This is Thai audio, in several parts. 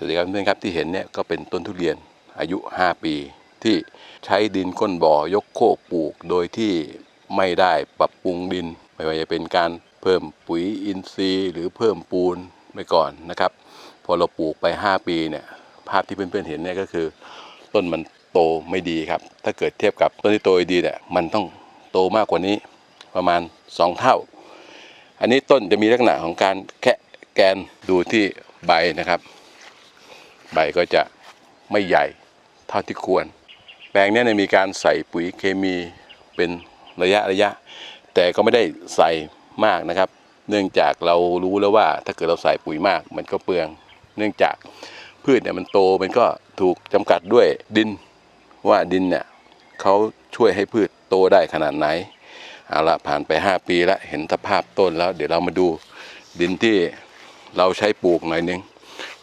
สวัสดีครับเพื่อนครับที่เห็นเนี่ยก็เป็นต้นทุเรียนอายุ 5 ปี ที่ใช้ดินก้นบ่อยกโคกปลูกโดยที่ไม่ได้ปรับปรุงดิน ไม่ว่าจะเป็นการเพิ่มปุ๋ยอินทรีย์ หรือเพิ่มปูนไปก่อนนะครับ พอเราปลูกไป 5 ปีเนี่ยภาพที่เพื่อนๆเห็นเนี่ยก็คือ ต้นมันโตไม่ดีครับ ถ้าเกิดเทียบกับต้นที่โตดีเนี่ยมันต้องโตมากกว่านี้ประมาณ 2 เท่า อันนี้ต้นจะมีลักษณะของการแคะแกนดูที่ใบนะครับ ใบก็จะไม่ใหญ่เท่าที่ควร แปลงนี้เนี่ยมีการใส่ปุ๋ยเคมีเป็นระยะระยะ แต่ก็ไม่ได้ใส่มากนะครับ เนื่องจากเรารู้แล้วว่าถ้าเกิดเราใส่ปุ๋ยมากมันก็เปลือง เนื่องจากพืชเนี่ยมันโตมันก็ถูกจำกัดด้วยดินว่าดินเนี่ยเขาช่วยให้พืชโตได้ขนาดไหนเอาละผ่านไป 5 ปีแล้วเห็นสภาพต้นแล้ว เดี๋ยวเรามาดูดินที่เราใช้ปลูกหน่อยนึง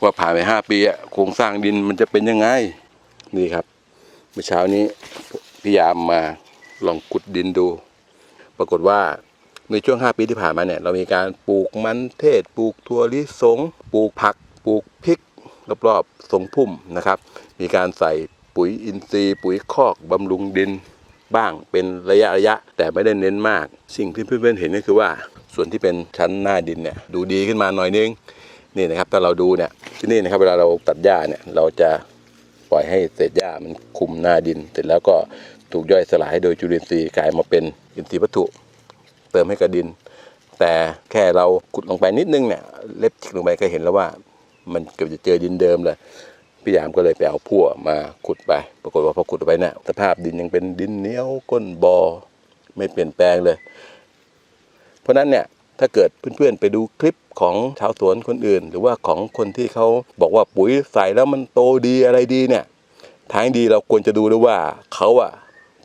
ว่าผ่านไปห้าปีอะโครงสร้างดินมันจะเป็นยังไง นี่ครับ เมื่อเช้านี้พยายามมาลองขุดดินดู ปรากฏว่าในช่วง 5 ปีที่ผ่านมาเนี่ยเรามีการปลูกมันเทศ ปลูกถั่วลิสง ปลูกผัก ปลูกพริก รอบๆทรงพุ่มนะครับ มีการใส่ปุ๋ยอินทรีย์ ปุ๋ยคอกบำรุงดินบ้างเป็นระยะระยะ แต่ไม่ได้เน้นมาก สิ่งที่เพื่อนๆเห็นก็คือว่า ส่วนที่เป็นชั้นหน้าดินเนี่ยดูดีขึ้นมาหน่อยนึง นี่นะครับถ้าเราดูเนี่ยที่นี่นะครับเวลาเราตัดหญ้าเนี่ยเราจะปล่อยให้เศษหญ้ามันคุมหน้าดิน เสร็จแล้วก็ถูกย่อยสลายโดยจุลินทรีย์กลายมาเป็นอินทรีย์วัตถุเติมให้กับดิน แต่แค่เราขุดลงไปนิดนึงเนี่ยเล็บจิกลงไปก็เห็นแล้วว่ามันเกือบจะเจอดินเดิมเลยพี่ยามก็เลยไปเอาพั่วมาขุดไป ปรากฏว่าพอขุดไปเนี่ยสภาพดินยังเป็นดินเหนียวก้นบอ่อไม่เปลี่ยนแปลงเลย เพราะนั้นเนี่ยถ้าเกิดเพื่อนๆไปดูคลิป ของชาวสวนคนอื่น หรือว่าของคนที่เขาบอกว่าปุ๋ยใส่แล้วมันโตดีอะไรดีเนี่ยทางดีเราควรจะดูด้วยว่าเขาอะ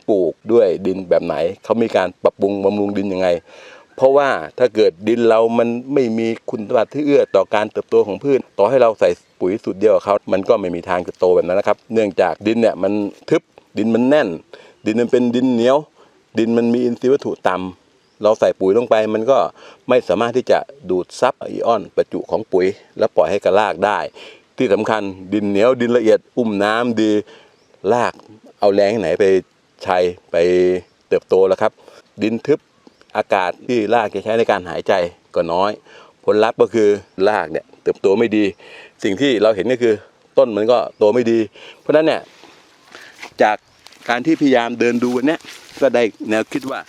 ปลูกด้วยดินแบบไหนเขามีการปรับปรุงบำรุงดินยังไง เพราะว่าถ้าเกิดดินเรามันไม่มีคุณสมบัติที่เอื้อต่อการเติบโตของพืช ต่อให้เราใส่ปุ๋ยสูตรเดียวกับเขามันก็ไม่มีทางจะโตแบบนั้นนะครับ เนื่องจากดินเนี่ยมันทึบดินมันแน่น ดินมันเป็นดินเหนียว ดินมันมีอินทรีย์วัตถุต่ำ เราใส่ปุ๋ยลงไปมันก็ไม่สามารถที่จะดูดซับไอออนประจุของปุ๋ย แล้วปล่อยให้กระรากได้ ที่สำคัญดินเหนียวดินละเอียดอุ้มน้ำดีรากเอาแรงที่ไหนไปใช้ไปเติบโตแล้วครับ ดินทึบอากาศที่รากจะใช้ในการหายใจก็น้อย ผลลัพธ์ก็คือรากเนี่ยเติบโตไม่ดี สิ่งที่เราเห็นก็คือต้นมันก็โตไม่ดี เพราะฉะนั้นเนี่ยจากการที่พยายามเดินดูเนี้ยก็ได้แนวคิดว่า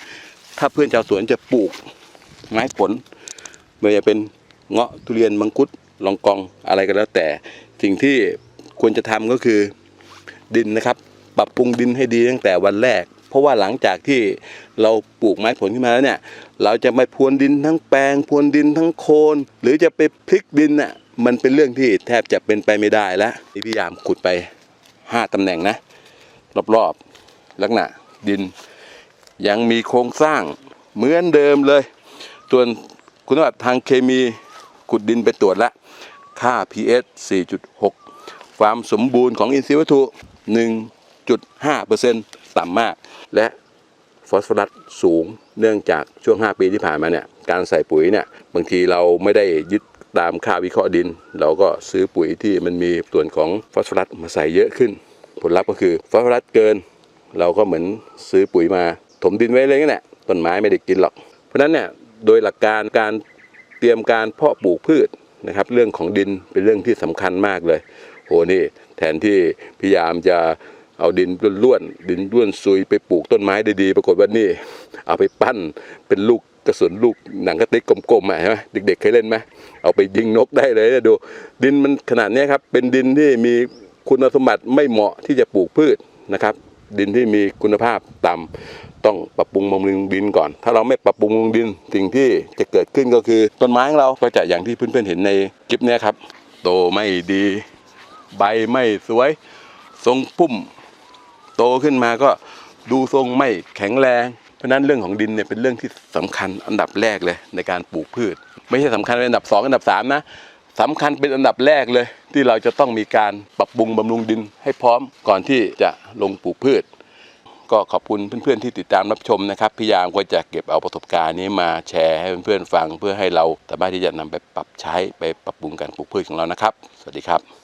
ถ้าเพื่อนชาวสวนจะปลูกไม้ผลไม่ว่าจะเป็นเงาะทุเรียนมังคุดลองกองอะไรก็แล้ว แต่สิ่งที่ควรจะทำก็คือดินนะครับ ปรับปรุงดินให้ดีตั้งแต่วันแรก เพราะว่าหลังจากที่เราปลูกไม้ผลขึ้นมาแล้วเนี่ย เราจะไม่พรวนดินทั้งแปลงพรวนดินทั้งโคน หรือจะไปพลิกดินน่ะมันเป็นเรื่องที่แทบจะเป็นไปไม่ได้แล้วนี่พยายามขุดไปห้าตำแหน่งนะ รอบๆลักษณะดิน ยังมีโครงสร้างเหมือนเดิมเลย ส่วนคุณสมบัติทางเคมีขุดดินไปตรวจแล้ว ค่า pH 4.6 ความสมบูรณ์ของอินทรีย์วัตถุ 1.5%ต่ำมาก และฟอสฟอรัสสูงเนื่องจากช่วง 5 ปีที่ผ่านมาเนี่ยการใส่ปุ๋ยเนี่ยบางทีเราไม่ได้ยึดตามค่าวิเคราะห์ดิน เราก็ซื้อปุ๋ยที่มันมีส่วนของฟอสฟอรัสมาใส่เยอะขึ้น ผลลัพธ์ก็คือฟอสฟอรัสเกิน เราก็เหมือนซื้อปุ๋ยมา ถมดินไว้เลยนั่นแหละต้นไม้ไม่ได้กินหรอก เพราะฉะนั้นเนี่ยโดยหลักการการเตรียมการเพาะปลูกพืชนะครับ เรื่องของดินเป็นเรื่องที่สำคัญมากเลยโหนี่แทนที่พยายามจะเอาดินล้วนๆดินล้วนซุยไปปลูกต้นไม้ได้ดีปรากฏว่านี่ เอาไปปั้นเป็นลูกกระสุนลูกหนังกระติกกลมๆอะใช่ไหมเด็กๆเคยเล่นไหมเอาไปยิงนกได้เลยนะดู ดินมันขนาดนี้ครับเป็นดินที่มีคุณสมบัติไม่เหมาะที่จะปลูกพืชนะครับ ดินที่มีคุณภาพต่ำ ต้องปรับปรุงบำรุงดินก่อน ถ้าเราไม่ปรับปรุงดินสิ่งที่จะเกิดขึ้นก็คือ ต้นไม้ของเราก็จะอย่างที่เพื่อนๆเห็นในคลิปนี้ครับ โตไม่ดี ใบไม่สวย ทรงพุ่ม โตขึ้นมาก็ดูทรงไม่แข็งแรง เพราะนั้นเรื่องของดินเนี่ยเป็นเรื่องที่สำคัญอันดับแรกเลยในการปลูกพืช ไม่ใช่สำคัญเป็นอันดับสองอันดับสามนะสำคัญเป็นอันดับแรกเลย ที่เราจะต้องมีการปรับปรุงบำรุงดินให้พร้อมก่อนที่จะลงปลูกพืช ก็ขอบคุณเพื่อนๆที่ติดตามรับชมนะครับพยายามก็จะเก็บเอาประสบการณ์นี้มาแชร์ให้เพื่อนๆฟังเพื่อให้เราสามารถที่จะนำไปปรับใช้ไปปรับปรุงการปลูกพืชของเรานะครับ สวัสดีครับ